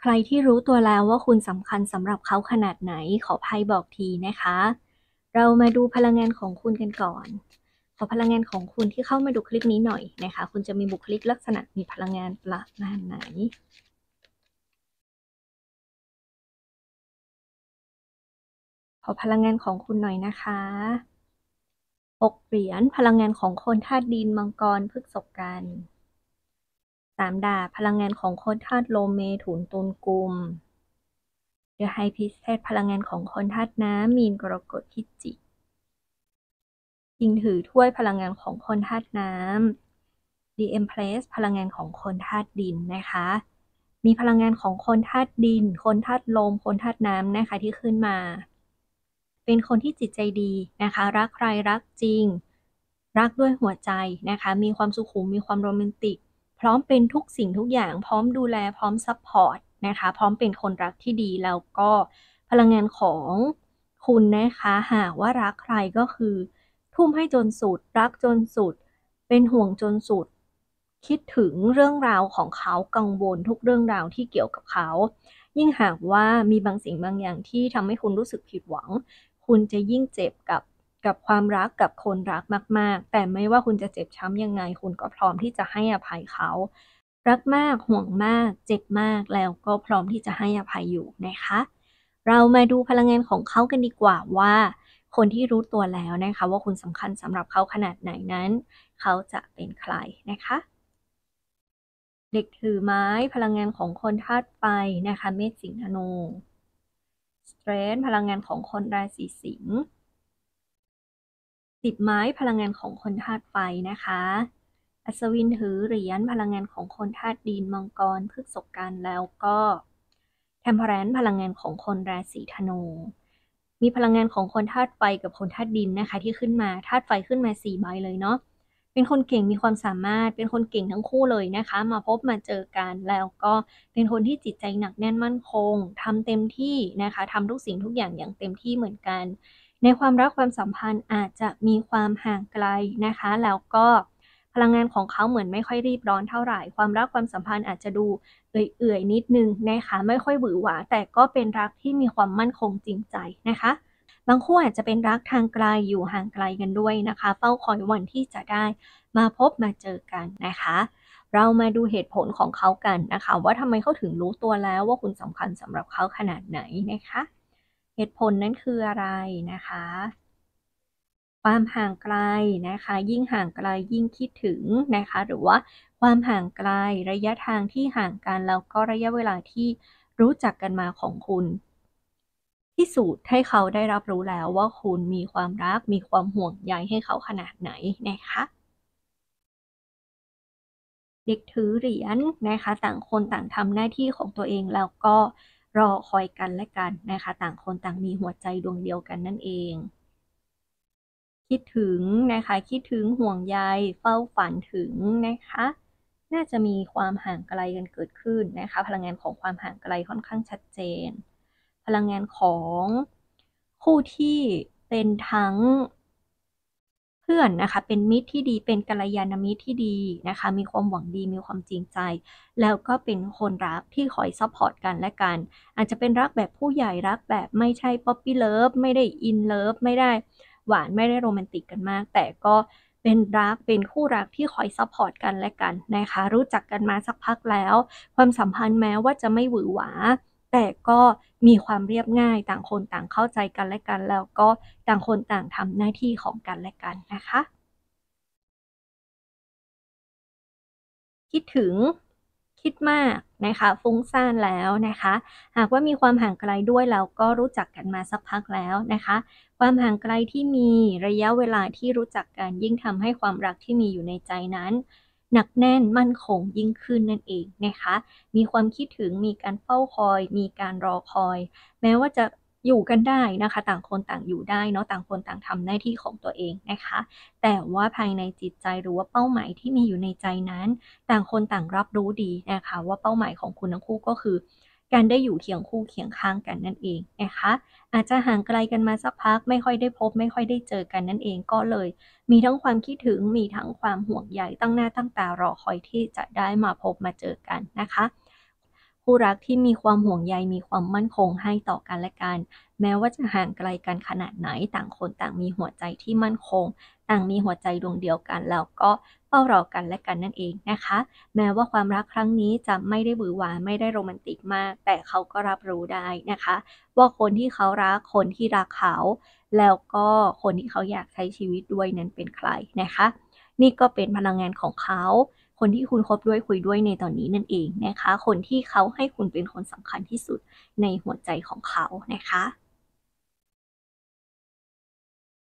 ใครที่รู้ตัวแล้วว่าคุณสำคัญสำหรับเขาขนาดไหน ขอไพ่บอกทีนะคะ เรามาดูพลังงานของคุณกันก่อน ขอพลังงานของคุณที่เข้ามาดูคลิปนี้หน่อยนะคะ คุณจะมีบุคลิกลักษณะมีพลังงานประมาณไหนขอพลังงานของคุณหน่อยนะคะหกเหรียญพลังงานของคนธาตุดินมังกรพฤกษกัน สามดาบพลังงานของคนธาตุลมเมถุนตุลกุมเดอะไฮพิเทสพลังงานของคนธาตุน้ำมีนกรกฎพิจิกยิงถือถ้วยพลังงานของคนธาตุน้ำ The Empress พลังงานของคนธาตุดินนะคะ มีพลังงานของคนธาตุดิน คนธาตุลม คนธาตุน้ำนะคะที่ขึ้นมา เป็นคนที่จิตใจดีนะคะ รักใครรักจริง รักด้วยหัวใจนะคะ มีความสุขุม มีความโรแมนติก พร้อมเป็นทุกสิ่งทุกอย่างพร้อมดูแลพร้อมซัพพอร์ตนะคะ พร้อมเป็นคนรักที่ดีแล้วก็พลังงานของคุณนะคะหากว่ารักใครก็คือ ทุ่มให้จนสุด รักจนสุด เป็นห่วงจนสุด คิดถึงเรื่องราวของเขากังวลทุกเรื่องราวที่เกี่ยวกับเขา ยิ่งหากว่ามีบางสิ่งบางอย่างที่ทำให้คุณรู้สึกผิดหวัง คุณจะยิ่งเจ็บกับ กับความรักกับคนรักมาก ๆ แต่ไม่ว่าคุณจะเจ็บช้ำยังไง คุณก็พร้อมที่จะให้อภัยเขา รักมากห่วงมาก เจ็บมากแล้วก็พร้อมที่จะให้อภัยอยู่นะคะ เรามาดูพลังงานของเขากันดีกว่าว่า คนที่รู้ตัวแล้วนะคะ ว่าคุณสำคัญสำหรับเขาขนาดไหนนั้น เขาจะเป็นใครนะคะเด็กถือไม้พลังงานของคนธาตุไฟนะคะ เมษสิงห์ธนูสเตรนพลังงานของคนราศีสิงห์ สิบไม้พลังงานของคนธาตุไฟนะคะ อัศวินถือเหรียญพลังงานของคนธาตุดินมังกรพฤกษกันแล้วก็เทมเพลนพลังงานของคนราศีธนู มีพลังงานของคนธาตุไฟกับคนธาตุดินนะคะ ที่ขึ้นมาธาตุไฟขึ้นมาสี่ใบเลยเนาะเป็นคนเก่งมีความสามารถเป็นคนเก่งทั้งคู่เลยนะคะ มาพบมาเจอกันแล้วก็เป็นคนที่จิตใจหนักแน่นมั่นคงทำเต็มที่นะคะทำทุกสิ่งทุกอย่างอย่างเต็มที่เหมือนกัน ในความรักความสัมพันธ์อาจจะมีความห่างไกลนะคะ แล้วก็พลังงานของเขาเหมือนไม่ค่อยรีบร้อนเท่าไหร่ ความรักความสัมพันธ์อาจจะดูเอื่อยๆนิดนึงนะคะไม่ค่อยหวือหวาแต่ก็เป็นรักที่มีความมั่นคงจริงใจนะคะ บางคู่อาจจะเป็นรักทางไกลอยู่ห่างไกลกันด้วยนะคะ เฝ้าคอยวันที่จะได้มาพบมาเจอกันนะคะ เรามาดูเหตุผลของเขากันนะคะ ว่าทำไมเขาถึงรู้ตัวแล้วว่าคุณสำคัญสำหรับเขาขนาดไหนนะคะ เหตุผลนั้นคืออะไรนะคะ ความห่างไกลนะคะ ยิ่งห่างไกลยิ่งคิดถึงนะคะ หรือว่าความห่างไกลระยะทางที่ห่างกันแล้วก็ระยะเวลาที่รู้จักกันมาของคุณพิสูจน์ให้เขาได้รับรู้แล้วว่าคุณมีความรักมีความห่วงใยให้เขาขนาดไหนนะคะเด็กถือเหรียญนะคะ ต่างคนต่างทำหน้าที่ของตัวเองแล้วก็ รอคอยกันและกันนะคะ ต่างคนต่างมีหัวใจดวงเดียวกันนั่นเอง คิดถึงนะคะคิดถึงห่วงใยเฝ้าฝันถึงนะคะ น่าจะมีความห่างไกลกันเกิดขึ้นนะคะ พลังงานของความห่างไกลค่อนข้างชัดเจน พลังงานของคู่ที่เป็นทั้ง พื่อนนะคะ เป็นมิตรที่ดีเป็นกัลยาณมิตรที่ดีนะคะ มีความหวังดีมีความจริงใจ แล้วก็เป็นคนรักที่คอยซัพพอร์ตกันและกัน อาจจะเป็นรักแบบผู้ใหญ่รักแบบไม่ใช่ป๊อปปี้เลิฟไม่ได้อินเลิฟไม่ได้หวานไม่ได้โรแมนติกกันมาก แต่ก็เป็นรักเป็นคู่รักที่คอยซัพพอร์ตกันและกันนะคะ รู้จักกันมาสักพักแล้ว ความสัมพันธ์แม้ว่าจะไม่หวือหวา แต่ก็มีความเรียบง่ายต่างคนต่างเข้าใจกันและกัน แล้วก็ต่างคนต่างทำหน้าที่ของกันและกันนะคะ คิดถึงคิดมากนะคะ ฟุ้งซ่านแล้วนะคะ หากว่ามีความห่างไกลด้วยเราก็รู้จักกันมาสักพักแล้วนะคะ ความห่างไกลที่มีระยะเวลาที่รู้จักกันยิ่งทำให้ความรักที่มีอยู่ในใจนั้น หนักแน่นมั่นคงยิ่งขึ้นนั่นเองนะคะ มีความคิดถึงมีการเฝ้าคอย มีการรอคอย แม้ว่าจะอยู่กันได้นะคะ ต่างคนต่างอยู่ได้เนาะต่างคนต่างทำหน้าที่ของตัวเองนะคะ แต่ว่าภายในจิตใจหรือว่าเป้าหมายที่มีอยู่ในใจนั้น ต่างคนต่างรับรู้ดีนะคะ ว่าเป้าหมายของคุณทั้งคู่ก็คือ การได้อยู่เคียงคู่เคียงข้างกันนั่นเองนะคะอาจจะห่างไกลกันมาสักพักไม่ค่อยได้พบ ไม่ค่อยได้เจอกันนั่นเองก็เลย มีทั้งความคิดถึงมีทั้งความห่วงใยตั้งหน้าตั้งตารอคอยที่จะได้มาพบมาเจอกันนะคะ คู่รักที่มีความห่วงใยมีความมั่นคงให้ต่อกันและกัน แม้ว่าจะห่างไกลกันขนาดไหนต่างคนต่างมีหัวใจที่มั่นคง ต่างมีหัวใจดวงเดียวกันแล้วก็เฝ้ารอกันและกันนั่นเองนะคะ แม้ว่าความรักครั้งนี้จะไม่ได้หวือหวานไม่ได้โรแมนติกมาก แต่เขาก็รับรู้ได้นะคะ ว่าคนที่เขารักคนที่รักเขา แล้วก็คนที่เขาอยากใช้ชีวิตด้วยนั้นเป็นใครนะคะ นี่ก็เป็นพลังงานของเขา คนที่คุณคบด้วยคุยด้วยในตอนนี้นั่นเองนะคะ คนที่เขาให้คุณเป็นคนสำคัญที่สุดในหัวใจของเขานะคะ